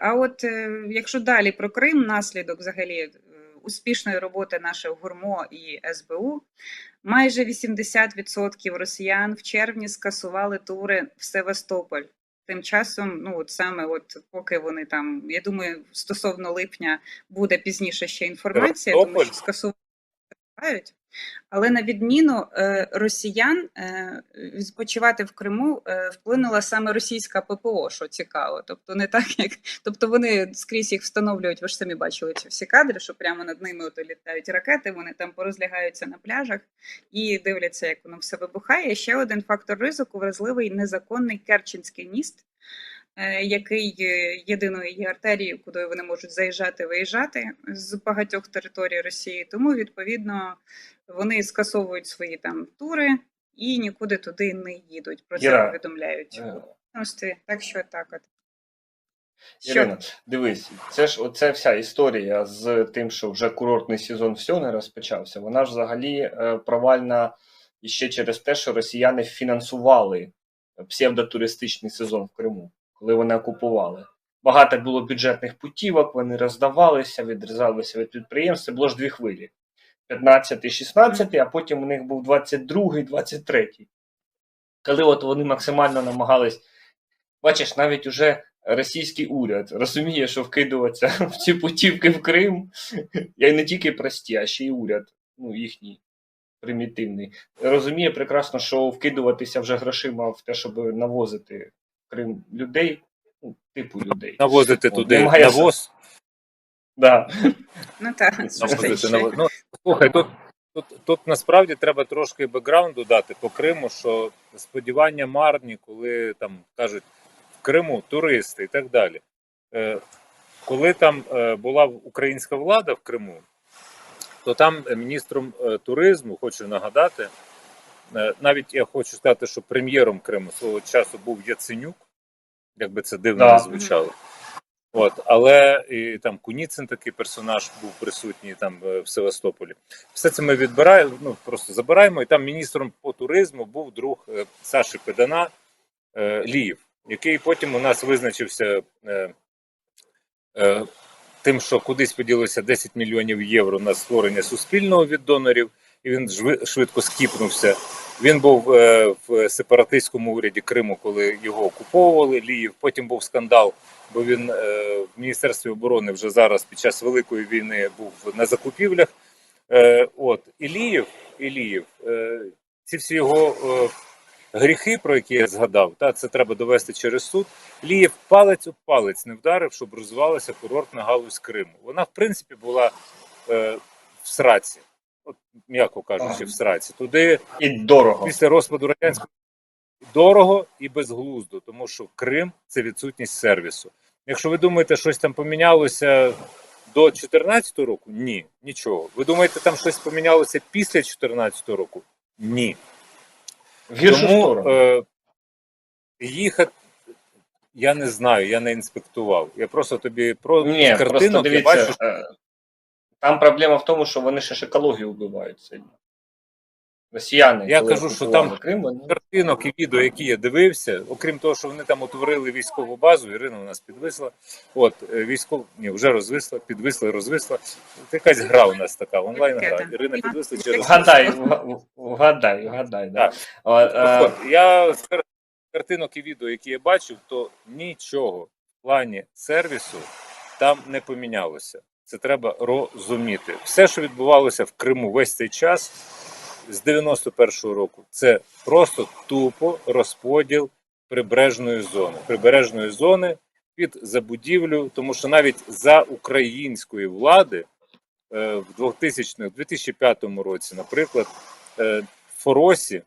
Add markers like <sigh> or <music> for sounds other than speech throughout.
А от е, якщо далі про Крим, наслідок взагалі е, успішної роботи наших ГУРМО і СБУ, майже 80% росіян в червні скасували тури в Севастополь. Тим часом, ну от саме, от поки вони там, я думаю, стосовно липня буде пізніше ще інформація, тому що скасувають. Але на відміну е, росіян е, відпочивати в Криму е, вплинула саме російська ППО, що цікаво. Тобто не так, як тобто вони скрізь їх встановлюють. Ви ж самі бачили ці всі кадри, що прямо над ними от літають ракети. Вони там порозлягаються на пляжах і дивляться, як воно все вибухає. Ще один фактор ризику вразливий незаконний Керченський міст. Е, Який є єдиною є артерією, куди вони можуть заїжджати, виїжджати з багатьох територій Росії. Тому відповідно вони скасовують свої там тури і нікуди туди не їдуть. Про це Іра, повідомляють е. Так що так от. Ірина, дивись, це ж оця вся історія з тим, що вже курортний сезон все не розпочався. Вона ж взагалі е, провальна іще через те, що росіяни фінансували псевдотуристичний сезон в Криму, коли вони окупували. Багато було бюджетних путівок, вони роздавалися, відрізалися від підприємств. Це було ж дві хвилі: 15 16, а потім у них був 22 23. Коли от вони максимально намагались, бачиш, навіть уже російський уряд розуміє, що вкидуватися <laughs> в ці путівки в Крим, <laughs> і не тільки прості, а ще й уряд, ну їхній примітивний. Розуміє прекрасно, що вкидуватися вже грошима в те, щоб навозити Крим людей, ну, типу людей. навозити туди немає навоз. Да. Ну так, <laughs> навозити навоз. Ну, слухай, тут, тут, тут насправді треба трошки бекграунду дати по Криму, що сподівання марні, коли там кажуть в Криму туристи і так далі. Е, коли там е, була українська влада в Криму, то там міністром е, туризму, хочу нагадати, навіть я хочу сказати, що прем'єром Криму свого часу був Яценюк, як би це дивно Да. не звучало. От, але і там Куніцин такий персонаж був присутній там е, в Севастополі. Все це ми відбираємо, ну просто забираємо. І там міністром по туризму був друг е, Саші Педана е, Ліїв, який потім у нас визначився е, е, тим, що кудись поділося 10 мільйонів євро на створення суспільного від донорів, і він швидко скіпнувся. Він був е, в сепаратистському уряді Криму, коли його окуповували. Ліїв. Потім був скандал, бо він е, в Міністерстві оборони вже зараз під час Великої війни був на закупівлях. Е, от Ілієв, Ілієв, е, ці всі його е, гріхи, про які я згадав, та це треба довести через суд. Лієв палець об палець не вдарив, щоб розвивалася курортна галузь Криму. Вона, в принципі, була е, в сраці, м'яко кажучи, в сраці. Туди І дорого. після розпаду радянського дорого і безглуздо, тому що Крим це відсутність сервісу. Якщо ви думаєте, щось там помінялося до 2014 року, ні, нічого. Ви думаєте, там щось помінялося після 2014 року? Ні. В гіршу Тому сторону. е, їхати. Я не знаю, я не інспектував. Я просто тобі про Ні, просто картинок я бачу, е, там проблема в тому, що вони ще ж екологію вбивають сильно. Росіяни, Я кажу, що там Крим, вони... картинок і відео, які я дивився, окрім того, що вони там утворили військову базу, Ірина у нас підвисла. От е, військов... ні, вже розвисла, підвисла, розвисла. Це якась гра у нас така, онлайн гра. Ірина підвисла через Вгадай, вгадай, вгадай. Да. Так. А, е, От, я з картинок і відео, які я бачив, то нічого в плані сервісу там не помінялося. Це треба розуміти. Все, що відбувалося в Криму весь цей час з 91-го року, це просто тупо розподіл прибережної зони. Прибережної зони під забудівлю, тому що навіть за української влади е, в 2000 2005 році, наприклад, е, в Форосі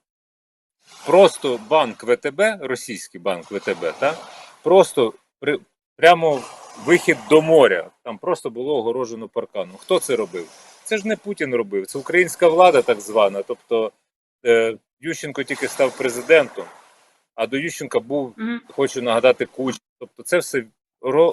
просто банк ВТБ, російський банк ВТБ, та, просто при, прямо вихід до моря. Там просто було огорожено парканом. Хто це робив? Це ж не Путін робив, це українська влада так звана. Тобто е, Ющенко тільки став президентом, а до Ющенка був хочу нагадати куч. Тобто це все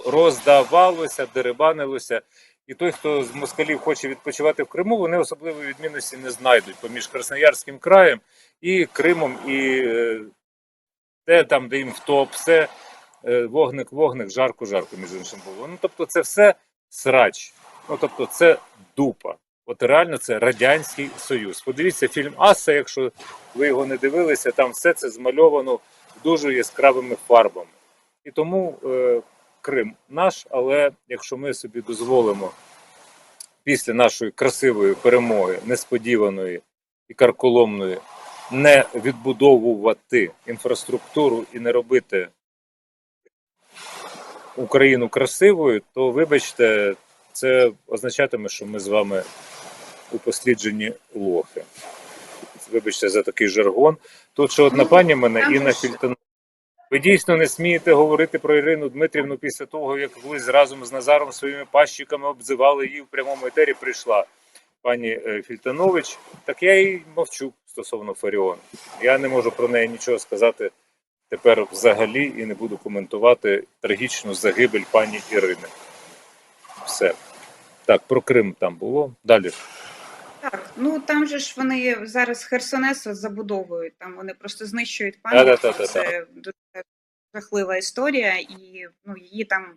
роздавалося, дерибанилося. І той, хто з москалів хоче відпочивати в Криму, вони особливої відмінності не знайдуть поміж Красноярським краєм і Кримом, і е, те там, де їм в топ, все. Е, вогник, вогник, жарко, жарко, між іншим було. Ну тобто, це все срач. Ну тобто, це дупа. От реально це Радянський Союз. Подивіться фільм Аса, якщо ви його не дивилися, там все це змальовано дуже яскравими фарбами. І тому е, Крим наш, але якщо ми собі дозволимо після нашої красивої перемоги, несподіваної і карколомної, не відбудовувати інфраструктуру і не робити Україну красивою, то вибачте, це означатиме, що ми з вами у послідженні лохи. Вибачте за такий жаргон. Тут ще одна Ну, пані мене, Інна Фільтон. Ви дійсно не смієте говорити про Ірину Дмитрівну після того, як ви разом з Назаром своїми пащиками обзивали її в прямому етері. Прийшла пані е, Фільтанович. Так я і мовчу стосовно Фаріон. Я не можу про неї нічого сказати тепер взагалі і не буду коментувати трагічну загибель пані Ірини. Все. Так, про Крим там було. Далі. Так, ну там же ж вони зараз Херсонес забудовують, там вони просто знищують пам'ятку. Це дуже жахлива історія, і ну її там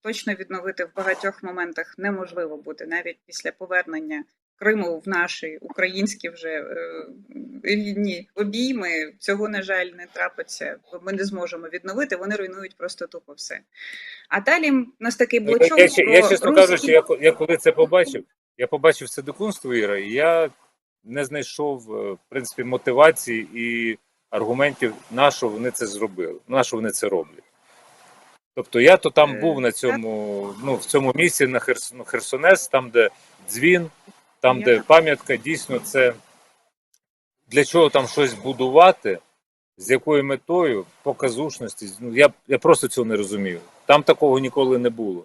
точно відновити в багатьох моментах неможливо буде, навіть після повернення Криму в наші українські вже е, обійми. Цього на жаль не трапиться. бо Ми не зможемо відновити. Вони руйнують просто тупо все. А далі в нас такий блочок. Ну, Я, я, я про чесно руський- кажучи, я, я коли це побачив, я побачив це дикунство Іра, і я не знайшов е, в принципі мотивації і аргументів, на що вони це зробили, на що вони це роблять. Тобто я то там Е, був на цьому, ну в цьому місці на ну, Херсонес, там, де дзвін, там, де пам'ятка, дійсно, це для чого там щось будувати, з якою метою, показушності. Ну, я, я просто цього не розумію. Там такого ніколи не було.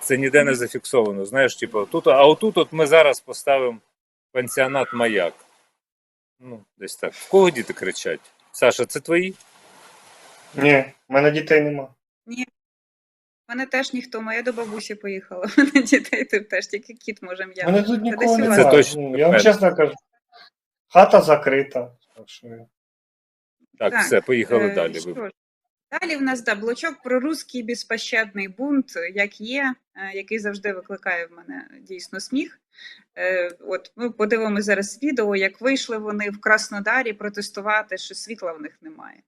Це ніде не зафіксовано. Знаєш, типу, тут, а отут от ми зараз поставимо пансіонат маяк. Ну, десь так. В кого діти кричать? Саша, це твої? Ні, в мене дітей нема. У мене теж ніхто, моя до бабусі поїхала. У <laughs> мене дітей тут теж тільки кіт може м'яти. мене тут нікого немає. Це точно Ну, я вам чесно кажу. Хата закрита. Так що... Так, Так, все, поїхали Е, далі. що Ви- ж, Далі в нас да, блочок про русський безпощадний бунт, як є, е, який завжди викликає в мене дійсно сміх. Е, От ми подивимося зараз відео, як вийшли вони в Краснодарі протестувати, що світла в них немає.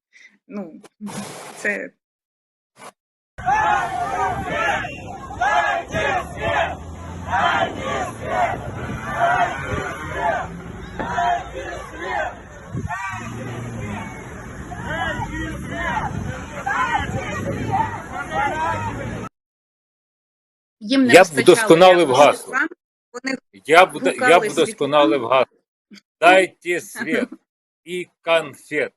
Ну, це їм не Я б вдосконалив гасло. Я б, я б вдосконалив гасло. Дайте світ і конфет.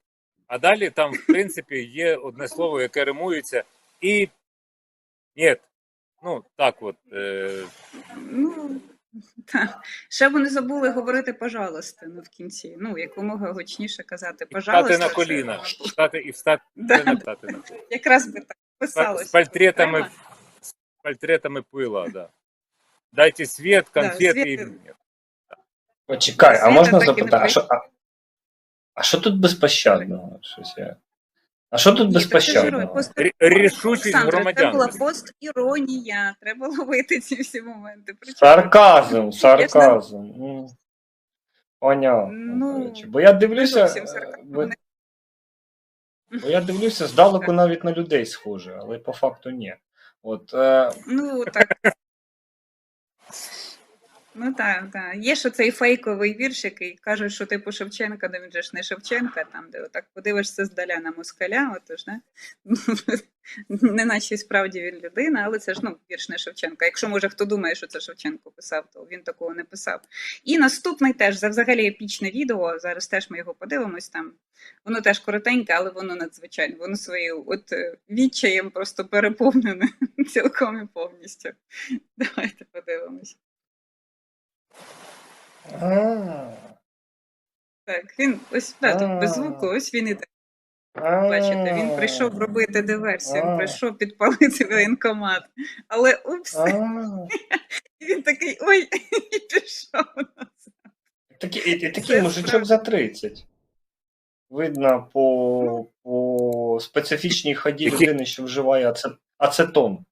А далі там, в принципі, є одне слово, яке римується, і ні. Ну, так от. Е... Ну, та. Ще вони забули говорити пожалуйста ну, в кінці. Ну, якомога гучніше казати пожалуйста. Встати на це- коліна. Встати і встати <laughs> Да, на коліна. якраз би так З писалося. пальтретами, Треба? з пальтретами пила, да. Дайте світ, конфет світ. і. Почекай, а можна так запитати, а що, а, а що тут безпощадного? Щось я... А що тут безпощадного? Рішучість Олександре, Це була пост-іронія. Треба ловити ці всі моменти. Причому- Сарказм, <laughs> сарказм. Понятно. Ну. Бо я дивлюся, е, бо я дивлюся здалеку навіть на людей схоже, але по факту ні. От, е, Ну, так. <laughs> Ну так, так. Є ж цей фейковий вірш, який кажуть, що типу Шевченка, де він же ж не Шевченка, там, де отак подивишся здаля на москаля, отож, не? <laughs> не наче справді він людина, але це ж ну, вірш не Шевченка. Якщо може хто думає, що це Шевченко писав, то він такого не писав. І наступний теж за взагалі епічне відео. Зараз теж ми його подивимось там. Воно теж коротеньке, але воно надзвичайне. Воно своєю от е, відчаєм просто переповнене <laughs> цілком і повністю. Давайте подивимось. А, Так, він ось да, тут без звуку, ось він іде. Бачите, він прийшов робити диверсію, він прийшов підпалити воєнкомат. Але упс, <laughs> він такий ой, і пішов. І такий мужичок за 30. Видно по, по специфічній ході людини, що вживає ацетон.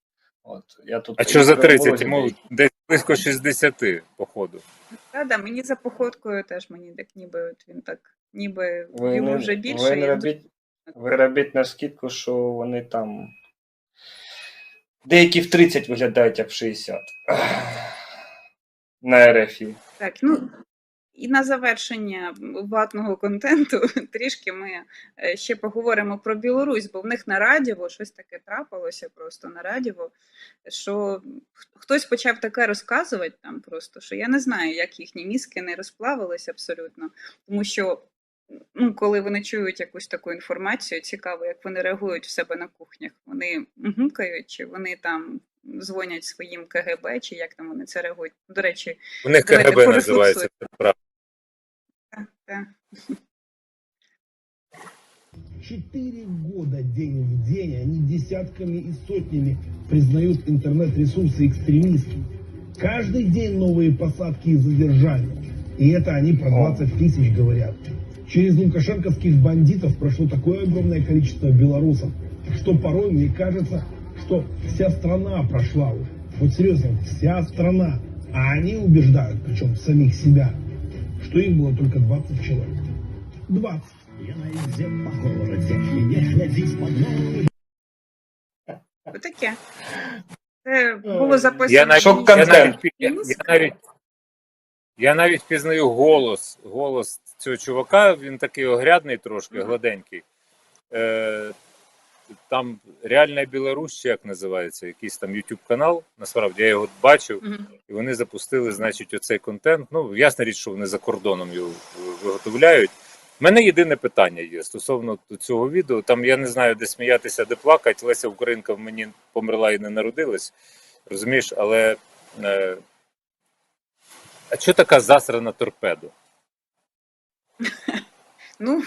От, я тут А що за 30? морозі Йому десь близько 60, походу. Та, да, мені за походкою теж мені так ніби от він так, ніби Ви йому не, вже більше. ви не я робіть, ви робіть на скидку, що вони там. Деякі в 30 виглядають, як в 60. На РФі. Так, ну і на завершення ватного контенту <laughs> трішки ми е, ще поговоримо про Білорусь, бо в них на радіво щось таке трапилося просто на радіво, що хтось почав таке розказувати там просто, що я не знаю, як їхні мізки не розплавилися абсолютно, тому що. Ну, коли вони чують якусь таку інформацію, цікаво, як вони реагують в себе на кухнях. Вони гукають, чи вони там дзвонять своїм КГБ, чи як там вони це реагують. До речі, У них Давайте КГБ порефлексуємо. називається. це правда. так, так. Четыре года день в день они десятками и сотнями признают интернет-ресурсы экстремистскими. Каждый день новые посадки и задержания. И это они про 20 тысяч говорят. Через лукашенковских бандитов прошло такое огромное количество белорусов, что порой мне кажется, что вся страна прошла уже. Вот серьезно, вся страна. А они убеждают, причем самих себя, что их было только 20 человек. 20. Я на по городі, не глядіть під ноги. Отаке. Це було записано. Я навіть, я, навіть, я, я, навіть, я навіть пізнаю голос, голос цього чувака, він такий огрядний трошки, гладенький. Е, там Реальна Білорусь, чи як називається, якийсь там YouTube канал. Насправді я його бачив, Мгм. і вони запустили, значить, оцей контент. Ну, ясна річ, що вони за кордоном його виготовляють. У мене єдине питання є стосовно цього відео. Там я не знаю, де сміятися, де плакати. Леся Українка в мені померла і не народилась. Розумієш, але е, а що така засрана торпедо? Ну,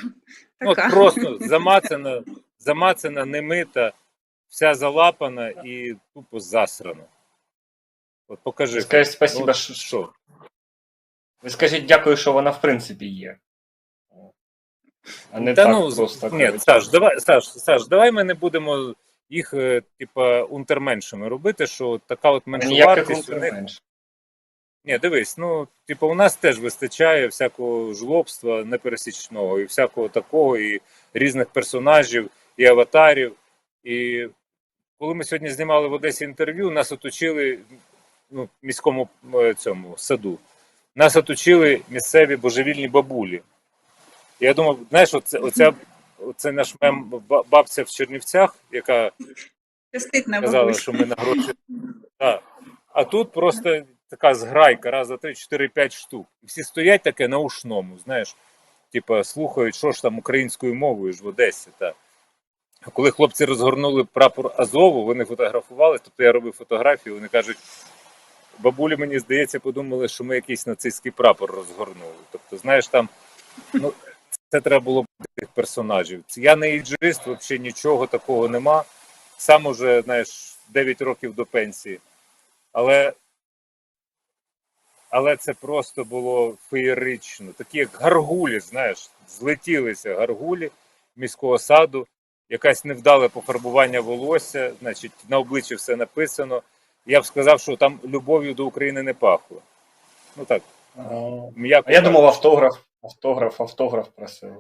Ну, От просто <laughs> замацана, замацана, немита, вся залапана і тупо засрана. От покажи. Скажіть спасибо, Ну, що- що? Ви скажіть дякую, що вона в принципі є. А не Та так ну, просто. ні, Саш, давай, Саш, Саш, давай ми не будемо їх, е, типа, унтерменшими робити, що така от меншовартість. Ні, дивись, ну, типу, у нас теж вистачає всякого жлобства непересічного, і всякого такого, і різних персонажів, і аватарів. І коли ми сьогодні знімали в Одесі інтерв'ю, нас оточили ну, в міському е, цьому саду. Нас оточили місцеві божевільні бабулі. Я думав, знаєш, оце, оця, оце наш мем бабця в Чернівцях, яка казала, що ми на гроші. Так. А тут просто така зграйка, раз, два, три, чотири, п'ять штук. І всі стоять таке на ушному, знаєш, типа слухають, що ж там українською мовою ж в Одесі. Та. Коли хлопці розгорнули прапор Азову, вони фотографували, тобто я робив фотографії, вони кажуть, бабулі, мені здається, подумали, що ми якийсь нацистський прапор розгорнули. Тобто, знаєш, там, ну, це треба було тих персонажів. Я не іджист, взагалі нічого такого нема. Сам уже, знаєш, 9 років до пенсії. Але, але це просто було феєрично. Такі як гаргулі, знаєш, злетілися гаргулі міського саду, якась невдале пофарбування волосся, значить, на обличчі все написано. Я б сказав, що там любов'ю до України не пахло. Ну так, м'яко. А я думав, автограф, автограф, автограф просили.